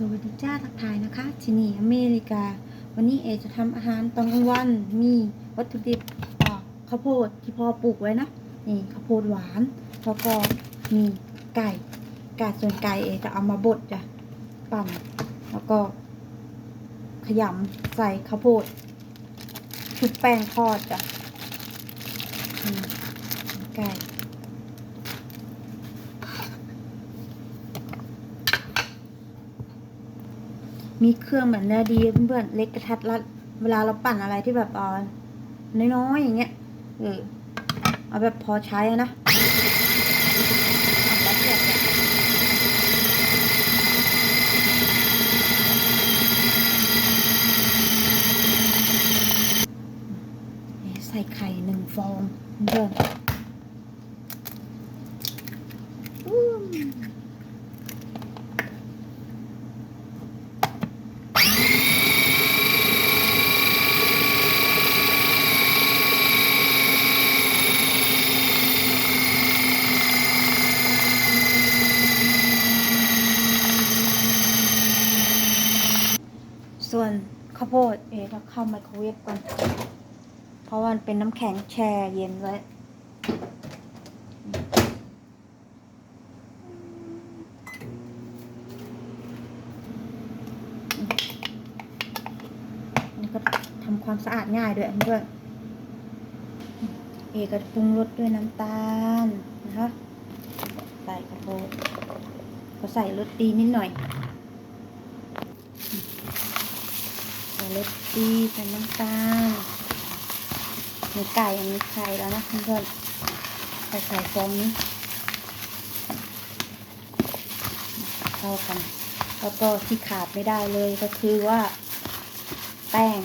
สวัสดีจ้าทักทายนะคะ ที่นี่อเมริกา วันนี้เอจะทำอาหารตอนกลางวัน มีวัตถุดิบข้าวโพดที่พ่อปลูกไว้นะ นี่ข้าวโพดหวาน แล้วก็มีไก่ ไก่ส่วนไก่เอจะเอามาบดจ้ะ ปั่น แล้วก็ ขยำใส่ข้าวโพด ชุบแป้งทอดจ้ะไก่ มีเครื่องแบบนี้ดีเพื่อนๆเล็กกระทัดรัดเวลาเราปั่นอะไรที่แบบเออนน้อยๆอย่างเงี้ยเออเอาแบบพอใช้อะนะใส่ไข่หนึ่งฟองเพื่อ ข้าวโพดเอ๋ก็เข้าไมโครเวฟก่อน เพราะว่ามันเป็นน้ำแข็งแช่เย็นไว้นี่ก็ทำความสะอาดง่ายด้วยเพื่อนเอก็ปรุงรสด้วยน้ำตาลนะคะ ใส่ข้าวโพดก็ใส่รสดีนิดหน่อย ใส่ รสดีใส่น้ำตาลมีไก่ยังมีไข่แล้วนะเพื่อนๆใส่ไข่ฟองนี้เข้ากันแล้วก็ที่ขาดไม่ได้เลยก็คือว่า แป้ง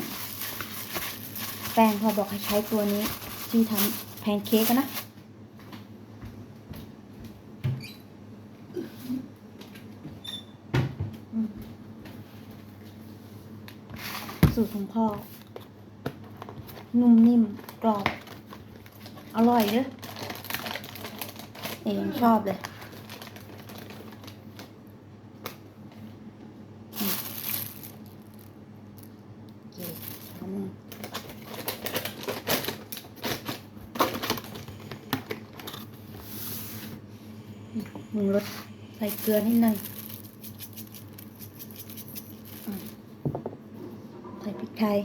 แป้งพอบอกให้ใช้ตัวนี้ที่ทำแพนเค้กนะ สูตรของพ่อ นุ่มนิ่มกรอบ อร่อยเด้อเองชอบเลยมโอเคทำมืออืมปรุงรสใส่เกลือนิดหน่อย ใส่พริก ไทย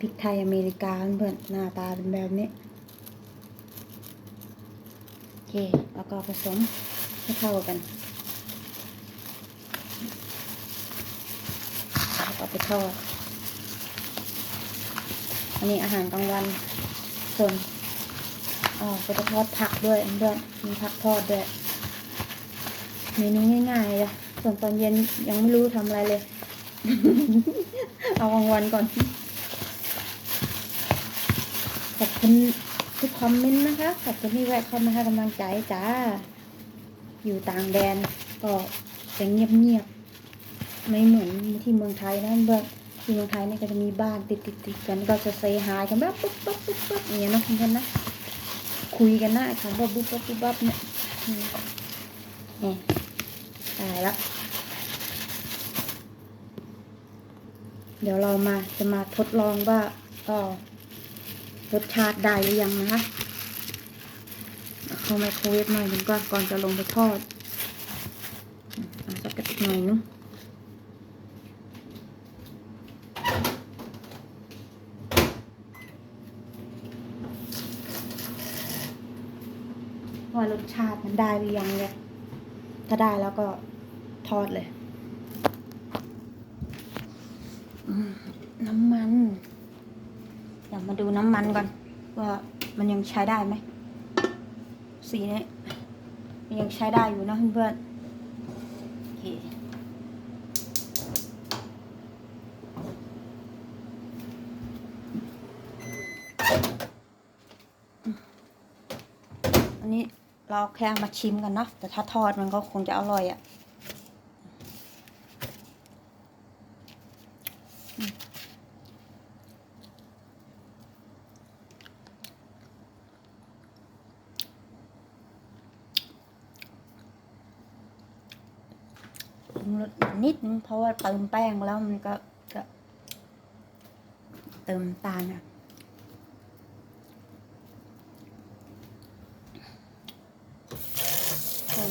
พริกไทยอเมริกาเพื่อนหน้าตาเป็นแบบนี้ โอเค แล้วก็ผสมให้เข้ากันแล้วก็ไปทอดอันนี้อาหารกลางวันส่วนอ๋อก็จะทอดผักด้วยเพื่อนมีผักทอดด้วยเมนูง่ายๆอะ ส่วนตอนเย็นยังไม่รู้ทำอะไรเลย เอากลางวันก่อน ขอบคุณทุกคอมเมนต์นะคะ ขอบคุณที่แวะเข้ามาให้กำลังใจจ้า อยู่ต่างแดนก็จะเงียบๆไม่เหมือนที่เมืองไทยนะเบิร์ที่เมืองไทยเนี่ยก็จะมีบ้านติดติดติดกันก็จะเซฮายกันแบบปุ๊บปุ๊บปุ๊บปุ๊บอย่างเงี้ยนะคุณท่านนะ คุยกันนะคำว่าปุ๊บปุ๊บปุ๊บปุ๊บเนี่ยอืมนี่ ตายแล้ว เดี๋ยวเรามาจะมาทดลองว่าก็รสชาติได้หรือยังนะคะเข้าไมโครเวฟหน่อยหนึงก่อนก่อนจะลงไปทอดอะสักกระติกหน่อยนึงว่ารสชาติมันได้หรือยังเนี่ย ถ้าได้แล้วก็ทอดเลย น้ำมัน เดี๋ยวมาดูน้ำมันก่อน ว่ามันยังใช้ได้ไหม สีนี้ มันยังใช้ได้อยู่นะเพื่อนๆโอเค เราแค่มาชิมกันเนาะแต่ถ้าทอดมันก็คงจะอร่อยอะ่ะนิดนึงเพราะว่าเติมแป้งแล้วมันก็เติมตาลอะ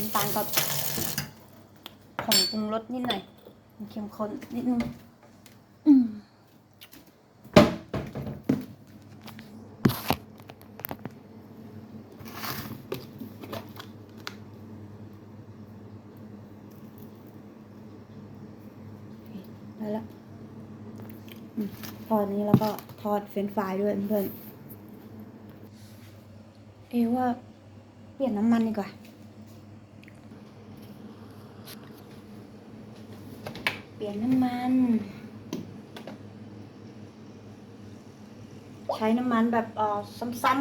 ำตาลกับผงปรุงรสนิดหน่อยเข้มข้นนิดนึงได้แล้วอืมพอนี้แล้วก็ทอดเฟรนฟรายด้วยเพื่อน เอว่าเปลี่ยนน้ำมันดีกว่า เปลี่ยนน้ำมัน ใช้น้ำมันแบบอ่อซ้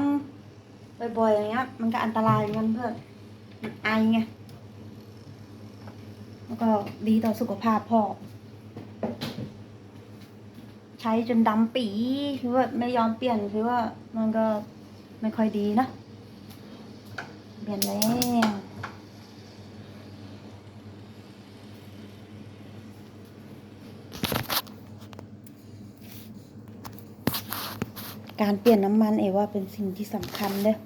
ำๆบ่อยๆอย่างเงี้ย มันก็อันตรายเหมือนกันเพื่อนมันไอไงแล้วก็ดีต่อสุขภาพพ่อ ใช้จนดำปีคือว่าไม่ยอมเปลี่ยนคือว่ามันก็ไม่ค่อยดีนะ เปลี่ยนแล้ว การเปลี่ยนน้ำมันเอว่าเป็นสิ่งที่สำคัญเลย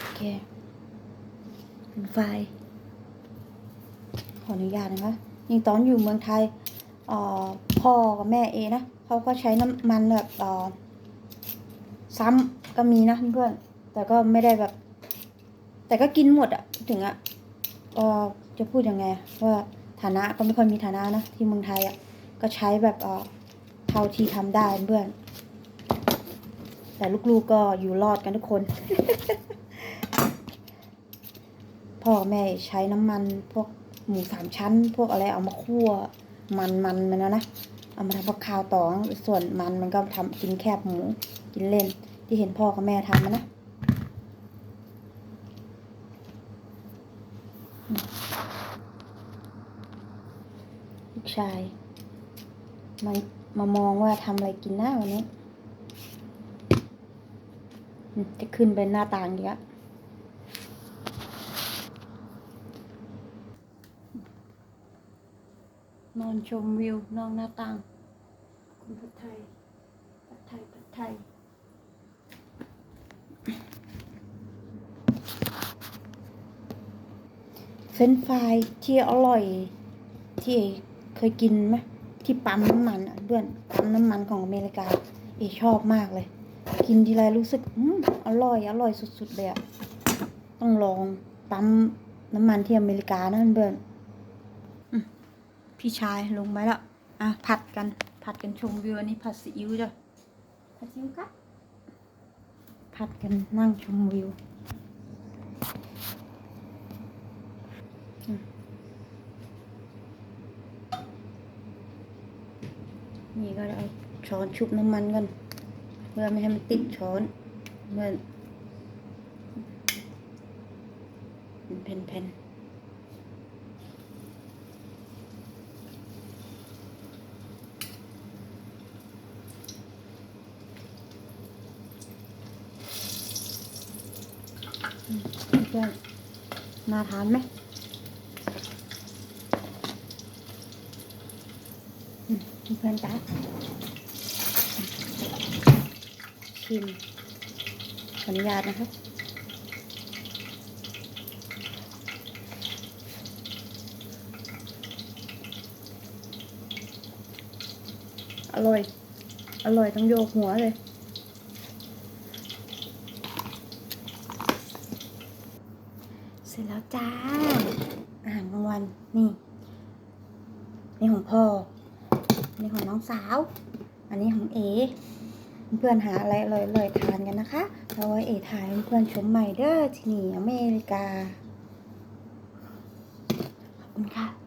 โอเคเป็นไฟ ขออนุญาตนะคะยิ่งตอนอยู่เมืองไทยออพ่อกับแม่เอนะเขาก็ใช้น้ำมันแบบซ้ำก็มีนะเพื่อนๆแต่ก็ไม่ได้แบบ แต่ก็กินหมดอะถึงอะเอ่อจะพูดยังไงว่าฐานะก็ไม่ค่อยมีฐานะนะที่เมืองไทยอะ ก็ใช้แบบเอ่อเท่าที่ทำได้เพื่อน แต่ลูกๆก็อยู่รอดกันทุกคน พ่อแม่ใช้น้ำมันพวกหมูสามชั้น พวกอะไรเอามาคั่ว มันมันมันนะนะเอามาทำกับข้าวต่อส่วนมันมันก็ทำกินแคบหมูกินเล่น ที่เห็นพ่อกับแม่ทำนะนะลูกชาย มามามองว่าทำอะไรกินหน้าวันนี้อืมจะขึ้นเป็นหน้าต่างอีกแล้วนอนชมวิวนอกหน้าต่าง คุณผัดไทยผัดไทยผัดไทยเฟรนช์ฟรายที่อร่อยที่เคยกินไหม ที่ปั๊มน้ำมันอะเพื่อนปั๊มน้ำมันของอเมริกา เอชอบมากเลย กินทีไรรู้สึกอืมอร่อยอร่อยสุดๆเลยอะต้องลองปั๊มน้ำมันที่อเมริกานะเพื่อนอืมพี่ชายลงไปแล้วอะผัดกันผัดกันชมวิวอันนี้ผัดซีอิ๊วจ้ะผัดซีอิ๊วครับผัดกันนั่งชมวิว นี่ก็เอาช้อนชุบน้ำมันกันเพื่อไม่ให้มันติดช้อนเพื่อนเป็นแผ่นๆมเพื่อนน่าทานไหมอืมเพื่อนจ้าชิมขออนุญาตนะครับอร่อย อร่อยต้องโยกหัวเลย เสร็จแล้วจ้า อาหารกลางวัน นี่ นี่ของพ่อ นี่ของน้องสาว อันนี้ของเอ เพื่อนหาอะไรอร่อยๆทานกันนะคะแล้วไว้เอถ่ายเพื่อนชมใหม่เด้อที่นี่อเมริกา ขอบคุณค่ะ